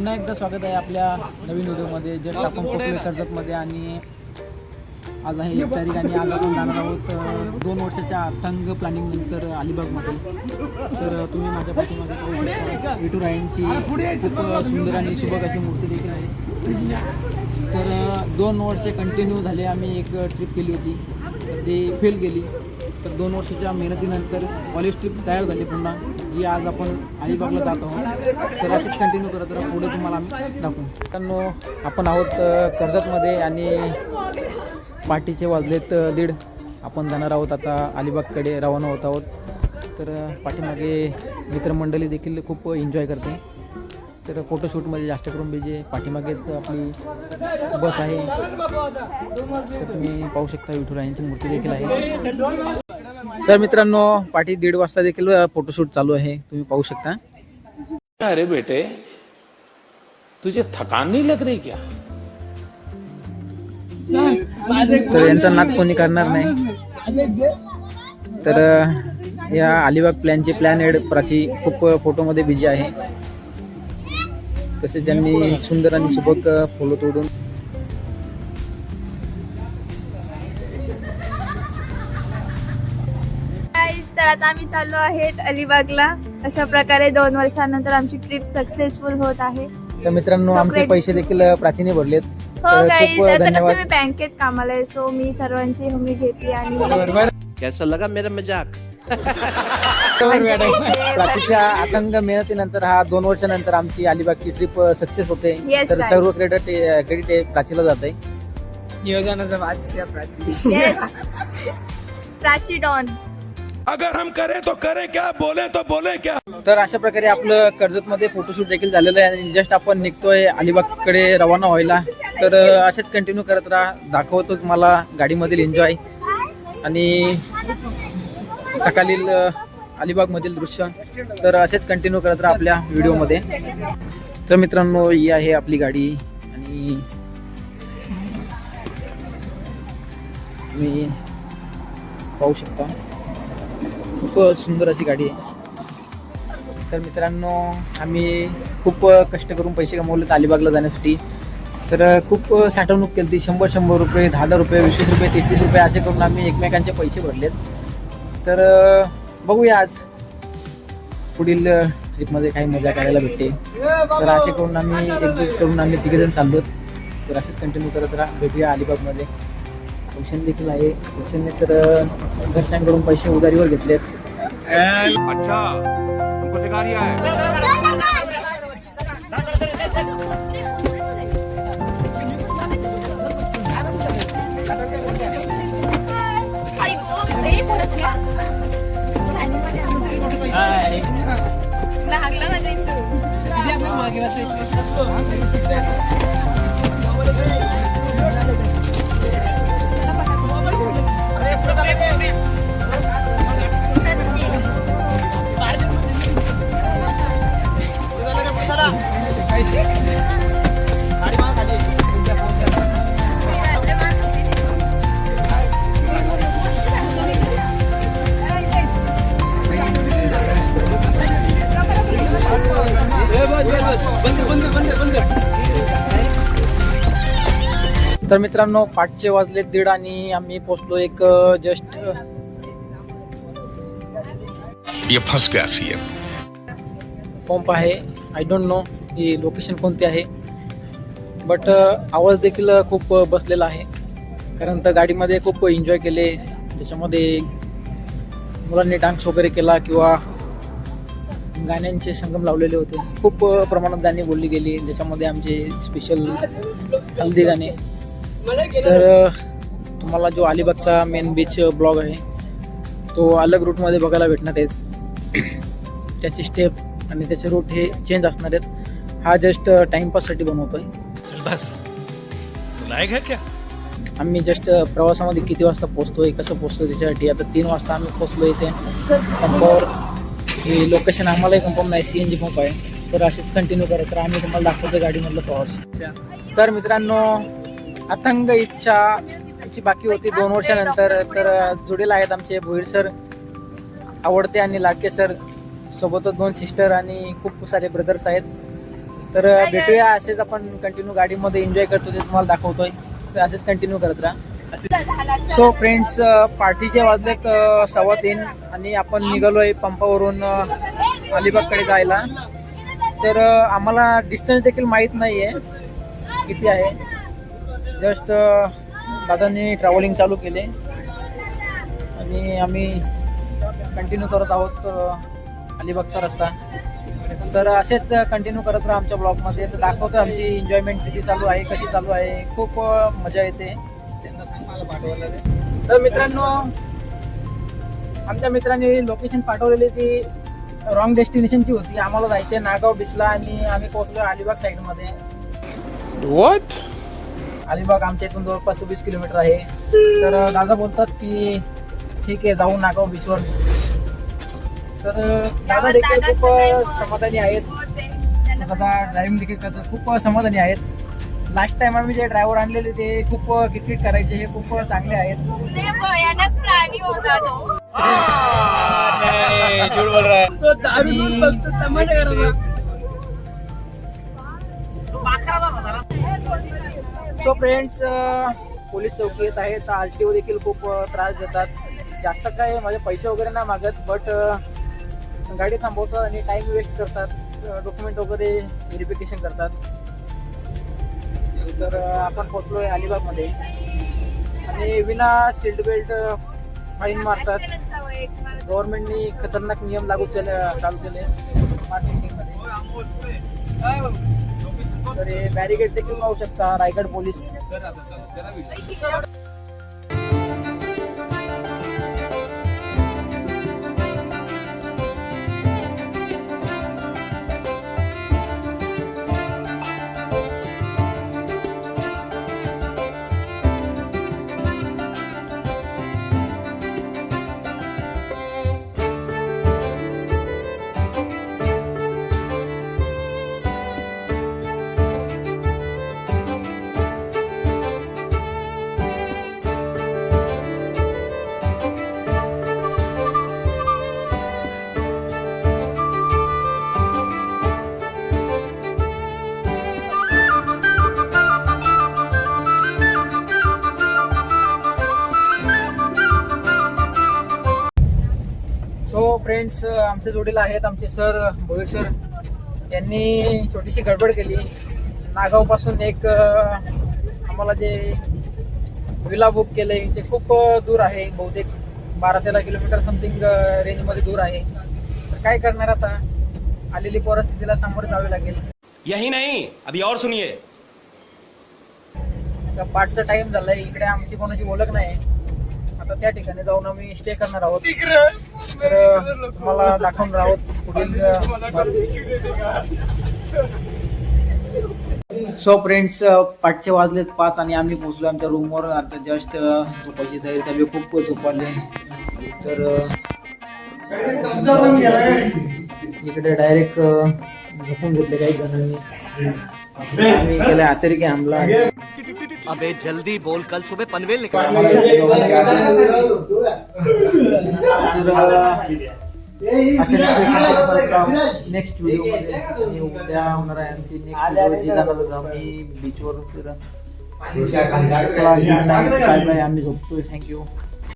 पुन्हा एकदा स्वागत आहे आपल्या नवीन व्हिडिओमध्ये. जस्ट आपण पोहोचलो कर्जतमध्ये आणि आज आहे एक तारीख आणि आज आपण जाणार आहोत दोन वर्षाच्या अथंग प्लॅनिंग नंतर अलिबागमध्ये. तर तुम्ही माझ्या पाठीमध्ये विटू शकता खूप सुंदर आणि सुबक अशी मूर्ती देखील आहे. तर दोन वर्षे कंटिन्यू झाले आम्ही एक ट्रिप केली होती. तर ती फेल गेली. तर दोन वर्षाच्या मेहनतीनंतर कॉलेज ट्रिप तयार झाली पुन्हा. जी आज आपण अलिबागला जात आहोत. तर असेच कंटिन्यू करत राहा पुढे तुम्हाला आम्ही दाखवू. मित्रांनो आपण आहोत कर्जतमध्ये आणि पाठीचे वाजलेत दीड. आपण जाणार आहोत आता अलिबागकडे रवाना होत आहोत. तर पाठीमागे मित्रमंडळी देखील खूप एन्जॉय करते तर फोटोशूटमध्ये जास्त करून बीजे पाठीमागेच आपली बस आहे. तर तुम्ही पाहू शकता विठुरायांची मूर्ती देखील आहे. तर मित्रांनो पाठी दीड वाजता देखील फोटोशूट चालू आहे. तुम्ही पाहू शकता. अरे बेटे तुझे थकान नहीं लग रही क्या? तर यांचा नाद कोणी करणार नाही. तर या अलिबाग प्लॅनचे प्लॅन हेड प्राची खूप फोटोमध्ये बिजी आहे. तसेच त्यांनी सुंदर आणि सुबक फुलं तोडून तर आता आम्ही चाललो आहेत अलिबागला. अशा प्रकारे दोन वर्षानंतर आमची ट्रिप सक्सेसफुल होत आहे. तर मित्रांनो आमचे. पैसे देखील प्राचीने भरलेत. हो तर गाईज आता कसं धन्यवाद. मी बँकेत कामाला आहे सो मी सर्वांची हमी घेतली आणि कैसा लगा मेरा मजाक? प्राचीच्या आतंक मेहनतीनंतर हा दोन वर्षानंतर आमची अलिबागची ट्रिप सक्सेस होते. Yes, तर guys. सर्व क्रेडिट क्रेडिट प्राचीला जात. आहे नियोजनाचा बादशाह प्राची. Yes. प्राची डॉन. अगर हम करें तो करें क्या बोले तो बोले क्या? तर अशा प्रकारे आपलं कर्जतमध्ये फोटोशूट देखील झालेलं आहे आणि जस्ट आपण निघतोय अलिबागकडे रवाना व्हायला. तर असेच कंटिन्यू करत राहा. दाखवतो तुम्हाला गाडीमधील एन्जॉय आणि सकाळील अलिबागमधील दृश्य. तर असेच कंटिन्यू करत राहा आपल्या व्हिडिओमध्ये. तर मित्रांनो ही आहे आपली गाडी. आणि तुम्ही पाहू शकता. खूप सुंदर अशी गाडी आहे. तर मित्रांनो आम्ही खूप कष्ट करून पैसे कमवले अलिबागला जाण्यासाठी. तर खूप साठवणूक केली ती शंभर शंभर रुपये दहा दहा रुपये वीस वीस रुपये तीस तीस रुपये असे करून आम्ही एकमेकांचे पैसे भरलेत. तर बघूया आज. पुढील ट्रिपमध्ये काही मजा करायला भेटते. तर असे करून आम्ही एकजूट करून आम्ही तिघेजण चाललो तर असेच कंटिन्यू करत राहा. भेटूया अलिबागमध्ये. ट्युशन देखील आहे. ट्युशनने तर घरच्यांकडून पैसे उधारीवर घेतलेत. अच्छा तुमको सिखा रिया है लागला माझ्या तर मित्रांनो पाचशे वाजले दीड आणि आम्ही पोचलो एक जस्ट पंप आहे. आय डोंट नो ही लोकेशन कोणती आहे. बट आवाज देखील खूप बसलेला आहे. कारण तर गाडीमध्ये खूप एन्जॉय केले. त्याच्यामध्ये मुलांनी डान्स वगैरे केला किंवा गाण्यांचे संगम लावलेले होते. खूप प्रमाणात गाणी बोलली गेली. त्याच्यामध्ये आमचे स्पेशल हल्दी गाणे. तर तुम्हाला जो अलिबागचा मेन बीच ब्लॉग आहे तो अलग रूटमध्ये बघायला भेटणार आहेत. त्याची स्टेप आणि त्याचे रूट हे चेंज असणार आहेत. हा जस्ट टाइमपाससाठी बनवतोय. बस. लायक है क्या? आम्ही जस्ट प्रवासामध्ये किती वाजता पोहोचतोय कसं पोहोचतोय त्याच्यासाठी? आता तीन वाजता आम्ही पोहोचलो इथे. पंपावर ही लोकेशन आम्हालाही कन्फर्म नाही सी एन जी पंप आहे. तर असेच कंटिन्यू करत तर आम्ही तुम्हाला दाखवतो गाडीमधलं प्रवास. तर मित्रांनो अथंग इच्छा तिची बाकी होती दोन वर्षानंतर तर जुडेल आहेत आमचे भोईर सर आवडते आणि लाडके सर सोबतच दोन सिस्टर आणि खूप सारे ब्रदर्स आहेत. तर भेटूया असेच आपण कंटिन्यू गाडीमध्ये एन्जॉय करतो ते तुम्हाला दाखवतोय. तर असेच कंटिन्यू करत राहा. सो फ्रेंड्स पार्टीचे वाजलेत सव्वा तीन आणि आपण निघालोय पंपावरून अलिबागकडे जायला. तर आम्हाला डिस्टन्स देखील माहीत नाही आहे किती आहे. जस्ट दादांनी ट्रॅव्हलिंग चालू केले. आणि आम्ही कंटिन्यू करत आहोत अलिबागचा रस्ता. तर असेच कंटिन्यू करत राहा आमच्या ब्लॉगमध्ये तर दाखवतो आमची एन्जॉयमेंट किती चालू आहे कशी चालू आहे. खूप मजा येते. तर मित्रांनो आमच्या मित्रांनी लोकेशन पाठवलेली ती रॉंग डेस्टिनेशनची होती. आम्हाला जायचे नागाव बीचला आणि आम्ही पोहोचलो अलिबाग साईडमध्ये What? अलिबाग आमच्या इथून जवळपास वीस किलोमीटर आहे. तर दादा बोलतात की ठीक आहे जाऊ नागाव बीचवर तर दादा देखील खूप समाधानी आहेत. दादा ड्रायव्हिंग देखील करतात खूप समाधानी आहेत. लास्ट टाइम आम्ही जे ड्रायव्हर आणलेले ते खूप किटकिट करायचे हे खूप चांगले आहेत. भयानक प्राणी होता तो. सो फ्रेंड्स पोलीस चौकी येत आहेत आर टी ओ देखील खूप त्रास देतात. जास्त काय माझे पैसे वगैरे नाही मागत बट गाडी थांबवतात आणि टाइम वेस्ट करतात. डॉक्युमेंट वगैरे व्हेरिफिकेशन करतात. तर आपण आपण पोचलोय अलिबागमध्ये. आणि विना सीट बेल्ट फाईन मारतात. गव्हर्नमेंटनी खतरनाक नियम लागू केले चालू केले. मार्केटिंगमध्ये तर हे बॅरिकेड देखील पाहू शकता रायगड पोलीस. फ्रेंड्स आमच्या जोडीला आहेत. आमचे सर भोईर सर यांनी छोटीशी गडबड केली. नागावपासून एक आम्हाला जे विला बुक केले ते खूप दूर आहे. बहुतेक बारा तेरा किलोमीटर समथिंग रेंजमध्ये दूर आहे. तर काय करणार आता? आलेली परिस्थितीला सामोरे जावे लागेल. यही नहीं अभी और सुनिए. आता पाठचा टाइम झालाय. इकडे आमची कोणाची ओळख नाही. आता त्या ठिकाणी जाऊन आम्ही स्टे करणार आहोत. तर तुम्हाला दाखवून आहोत पुढील सो फ्रेंड्स पाचशे वाजलेत पाच आणि आम्ही पोहोचलो आमच्या रूमवर आता जस्ट झोपायची तयारी चालू खूप झोप आले तर इकडे डायरेक्ट झोपून घेतले काही जणांनी. आम्ही गेल्या अतिरेकी हमला अबे जल्दी बोल कल सुबह पनवेल निकल। नेक्स्ट व्हिडिओ में आणि उद्या होणार आहे आमची नेक्स्ट व्हिडिओ जी आम्ही बीचवर फिरत आम्ही झोपतोय थँक्यू